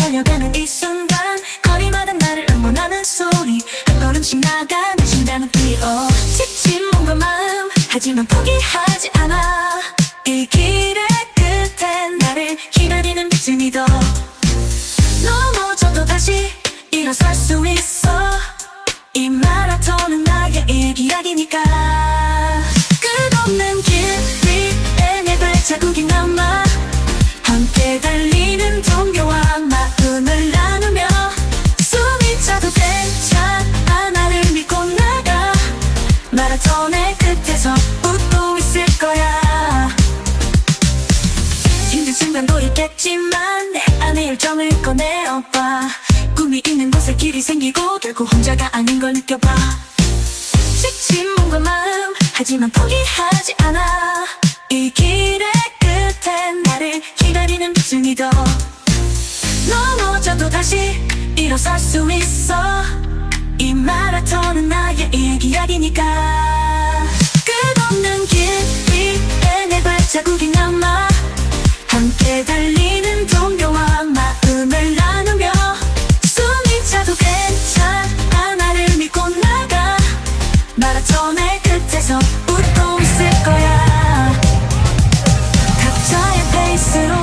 달려가는 이 순간 거리마다 나를 응원하는 소리. 한 걸음씩 나가는 심장은 뛰어. 지친 몸과 마음 하지만 포기하지 않아. 이 길의 끝에 나를 기다리는 빛을 믿어. 넘어져도 다시 일어설 수 있어. 이 마라톤은 나의 일기약이니까. 끝없는 길 순간도 있겠지만 내 안에 열정을 꺼내어봐 꿈이 있는 곳에 길이 생기고 결국 혼자가 아닌 걸 느껴봐. 지친 몸과 마음 하지만 포기하지 않아. 이 길의 끝에 나를 기다리는 빛을 믿어 넘어져도 다시 일어설 수 있어. 이 마라톤은 나의 일기약이니까 끝에서 웃고 있을 거야. 각자의 페이스로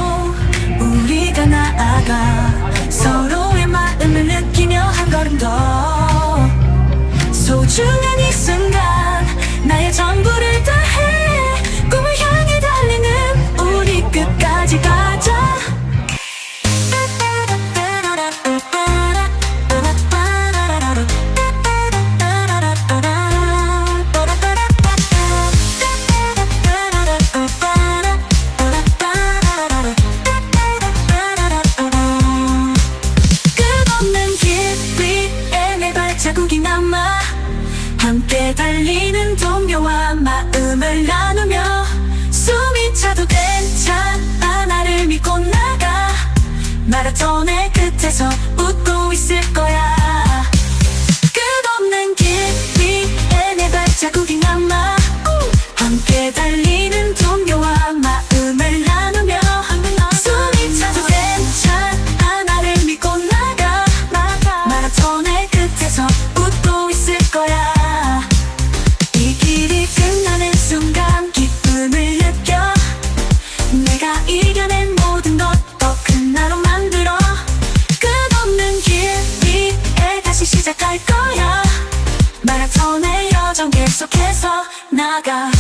우리가 나아가 서로의 마음을 느끼며 한 걸음 더. 소중한 달리는 동료와 마음을 나누며 숨이 차도 괜찮아 나를 믿고 나가. 마라톤의 끝에서 웃고 있을 거야 전에 여정 계속해서 나가.